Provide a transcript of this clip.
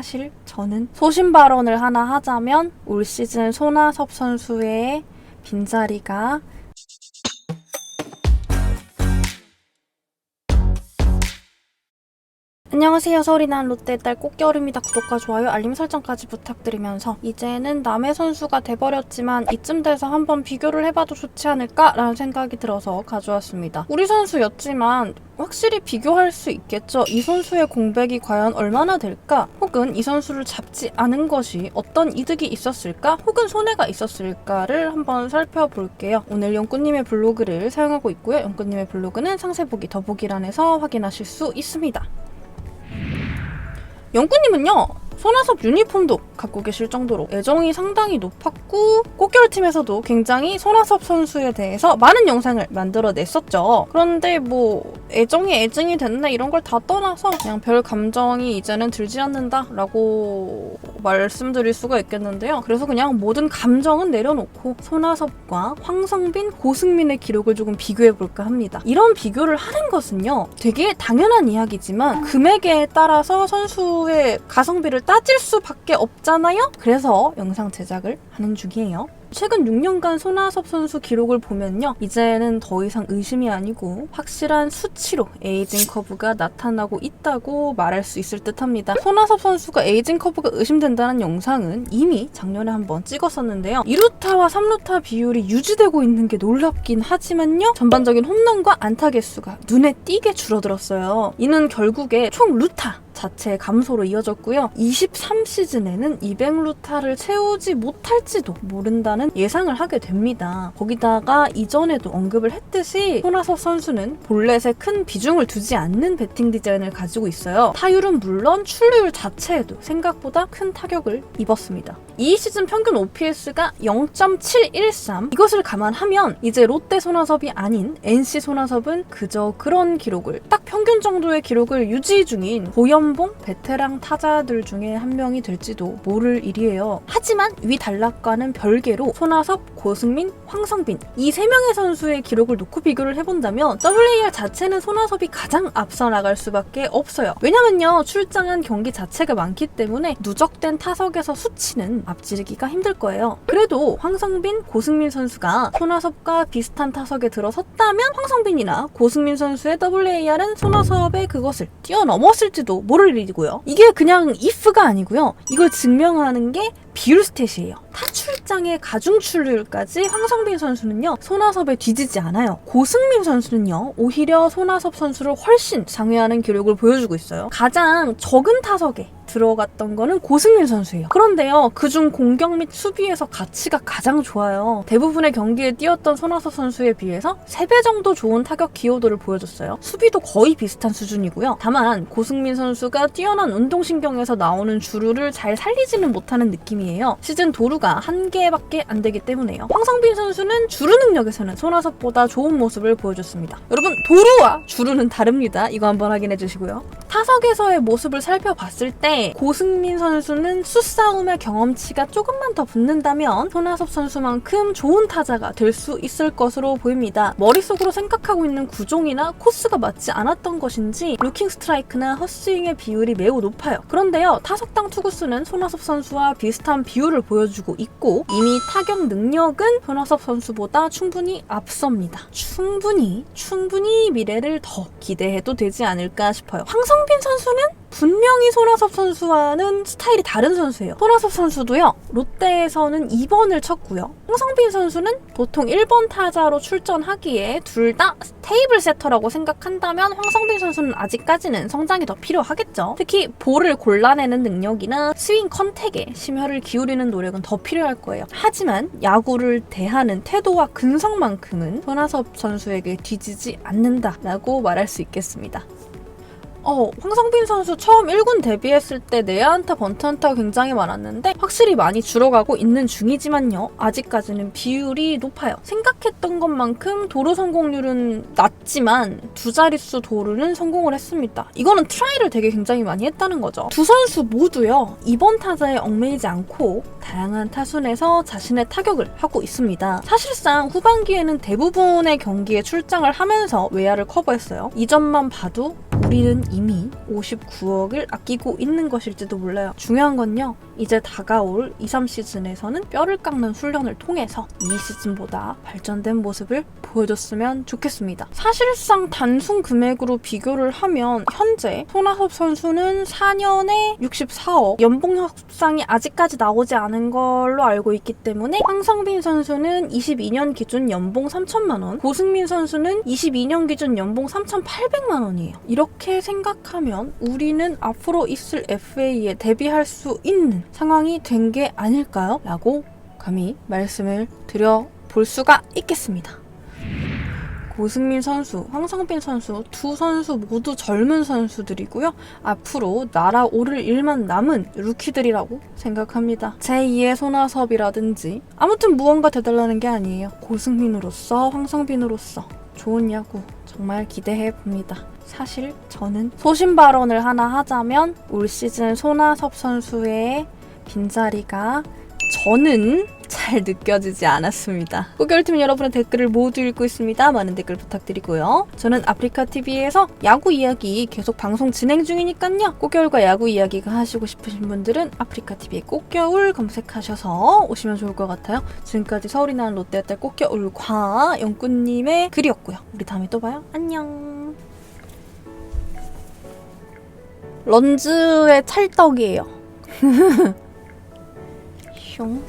사실 저는 소신 발언을 하나 하자면 올 시즌 손아섭 선수의 빈자리가 안녕하세요. 서울이 난 롯데의 딸 꽃겨울입니다. 구독과 좋아요, 알림 설정까지 부탁드리면서 이제는 남의 선수가 돼버렸지만 이쯤 돼서 한번 비교를 해봐도 좋지 않을까 라는 생각이 들어서 가져왔습니다. 우리 선수였지만 확실히 비교할 수 있겠죠. 이 선수의 공백이 과연 얼마나 될까? 혹은 이 선수를 잡지 않은 것이 어떤 이득이 있었을까? 혹은 손해가 있었을까를 한번 살펴볼게요. 오늘 연꾸님의 블로그를 사용하고 있고요. 연꾸님의 블로그는 상세 보기 더보기란에서 확인하실 수 있습니다. 영구님은요 손아섭 유니폼도 갖고 계실 정도로 애정이 상당히 높았고 꽃겨울팀에서도 굉장히 손아섭 선수에 대해서 많은 영상을 만들어냈었죠. 그런데 뭐 애정이 애증이 됐네 이런 걸 다 떠나서 그냥 별 감정이 이제는 들지 않는다 라고 말씀드릴 수가 있겠는데요. 그래서 그냥 모든 감정은 내려놓고 손아섭과 황성빈, 고승민의 기록을 조금 비교해볼까 합니다. 이런 비교를 하는 것은요 되게 당연한 이야기지만 금액에 따라서 선수의 가성비를 따질 수밖에 없잖아요. 그래서 영상 제작을 하는 중이에요. 최근 6년간 손아섭 선수 기록을 보면요. 이제는 더 이상 의심이 아니고 확실한 수치로 에이징 커브가 나타나고 있다고 말할 수 있을 듯 합니다. 손아섭 선수가 에이징 커브가 의심된다는 영상은 이미 작년에 한번 찍었었는데요. 2루타와 3루타 비율이 유지되고 있는 게 놀랍긴 하지만요. 전반적인 홈런과 안타 개수가 눈에 띄게 줄어들었어요. 이는 결국에 총 루타 자체의 감소로 이어졌고요. 23시즌에는 200루타를 채우지 못할지도 모른다는 예상을 하게 됩니다. 거기다가 이전에도 언급을 했듯이 손아섭 선수는 볼넷에 큰 비중을 두지 않는 배팅 디자인을 가지고 있어요. 타율은 물론 출루율 자체에도 생각보다 큰 타격을 입었습니다. 이 시즌 평균 OPS가 0.713 이것을 감안하면 이제 롯데 손아섭이 아닌 NC 손아섭은 그저 그런 기록을 딱 평균 정도의 기록을 유지 중인 고연봉 베테랑 타자들 중에 한 명이 될지도 모를 일이에요. 하지만 위 단락과는 별개로 손아섭, 고승민, 황성빈 이 세 명의 선수의 기록을 놓고 비교를 해본다면 WAR 자체는 손아섭이 가장 앞서 나갈 수밖에 없어요. 왜냐면요 출장한 경기 자체가 많기 때문에 누적된 타석에서 수치는 앞지르기가 힘들 거예요. 그래도 황성빈, 고승민 선수가 손아섭과 비슷한 타석에 들어섰다면 황성빈이나 고승민 선수의 WAR은 손아섭의 그것을 뛰어넘었을지도 모를 일이고요. 이게 그냥 if가 아니고요. 이걸 증명하는 게 비율 스탯이에요. 타출장의 가중 출루율까지 황성빈 선수는요 손아섭에 뒤지지 않아요. 고승민 선수는요 오히려 손아섭 선수를 훨씬 상회하는 기록을 보여주고 있어요. 가장 적은 타석에 들어갔던 거는 고승민 선수예요. 그런데요, 그중 공격 및 수비에서 가치가 가장 좋아요. 대부분의 경기에 뛰었던 손아섭 선수에 비해서 3배 정도 좋은 타격 기여도를 보여줬어요. 수비도 거의 비슷한 수준이고요. 다만 고승민 선수가 뛰어난 운동신경에서 나오는 주루를 잘 살리지는 못하는 느낌이에요. 시즌 도루가 한 개밖에 안 되기 때문에요. 황성빈 선수는 주루 능력에서는 손아섭보다 좋은 모습을 보여줬습니다. 여러분, 도루와 주루는 다릅니다. 이거 한번 확인해 주시고요. 타석에서의 모습을 살펴봤을 때 고승민 선수는 수싸움의 경험치가 조금만 더 붙는다면 손아섭 선수만큼 좋은 타자가 될 수 있을 것으로 보입니다. 머릿속으로 생각하고 있는 구종이나 코스가 맞지 않았던 것인지 루킹 스트라이크나 헛스윙의 비율이 매우 높아요. 그런데요, 타석당 투구수는 손아섭 선수와 비슷한 비율을 보여주고 있고 이미 타격 능력은 손아섭 선수보다 충분히 앞섭니다. 충분히 충분히 미래를 더 기대해도 되지 않을까 싶어요. 황성빈 선수는 분명히 손아섭 선수와는 스타일이 다른 선수예요. 손아섭 선수도요, 롯데에서는 2번을 쳤고요. 홍성빈 선수는 보통 1번 타자로 출전하기에 둘 다 테이블 세터라고 생각한다면 황성빈 선수는 아직까지는 성장이 더 필요하겠죠. 특히 볼을 골라내는 능력이나 스윙 컨택에 심혈을 기울이는 노력은 더 필요할 거예요. 하지만 야구를 대하는 태도와 근성만큼은 손아섭 선수에게 뒤지지 않는다라고 말할 수 있겠습니다. 어, 황성빈 선수 처음 1군 데뷔했을 때 내야안타, 번트안타가 굉장히 많았는데 확실히 많이 줄어가고 있는 중이지만요. 아직까지는 비율이 높아요. 생각했던 것만큼 도루 성공률은 낮지만 두 자릿수 도루는 성공을 했습니다. 이거는 트라이를 되게 굉장히 많이 했다는 거죠. 두 선수 모두요. 이번 타자에 얽매이지 않고 다양한 타순에서 자신의 타격을 하고 있습니다. 사실상 후반기에는 대부분의 경기에 출장을 하면서 외야를 커버했어요. 이 점만 봐도 우리는 이미 59억을 아끼고 있는 것일지도 몰라요. 중요한 건요. 이제 다가올 2, 3시즌에서는 뼈를 깎는 훈련을 통해서 이 시즌보다 발전된 모습을 보여줬으면 좋겠습니다. 사실상 단순 금액으로 비교를 하면 현재 손아섭 선수는 4년에 64억 연봉 협상이 아직까지 나오지 않은 걸로 알고 있기 때문에 황성빈 선수는 22년 기준 연봉 3천만 원, 고승민 선수는 22년 기준 연봉 3,800만 원이에요. 이렇게 생각하면 우리는 앞으로 있을 FA에 대비할 수 있는 상황이 된 게 아닐까요? 라고 감히 말씀을 드려 볼 수가 있겠습니다. 고승민 선수, 황성빈 선수 두 선수 모두 젊은 선수들이고요. 앞으로 날아오를 일만 남은 루키들이라고 생각합니다. 제2의 손아섭이라든지 아무튼 무언가 되달라는 게 아니에요. 고승민으로서 황성빈으로서 좋은 야구 정말 기대해 봅니다. 사실 저는 소신 발언을 하나 하자면 올 시즌 손아섭 선수의 빈자리가 저는 잘 느껴지지 않았습니다. 꽃결팀 여러분의 댓글을 모두 읽고 있습니다. 많은 댓글 부탁드리고요. 저는 아프리카TV에서 야구 이야기 계속 방송 진행 중이니까요. 꽃겨울과 야구 이야기가 하시고 싶으신 분들은 아프리카TV의 꽃겨울 검색하셔서 오시면 좋을 것 같아요. 지금까지 서울이 나는 롯데딸 꽃겨울과 영꾸님의 글이었고요. 우리 다음에 또 봐요. 안녕. 런즈의 찰떡이에요. 슝.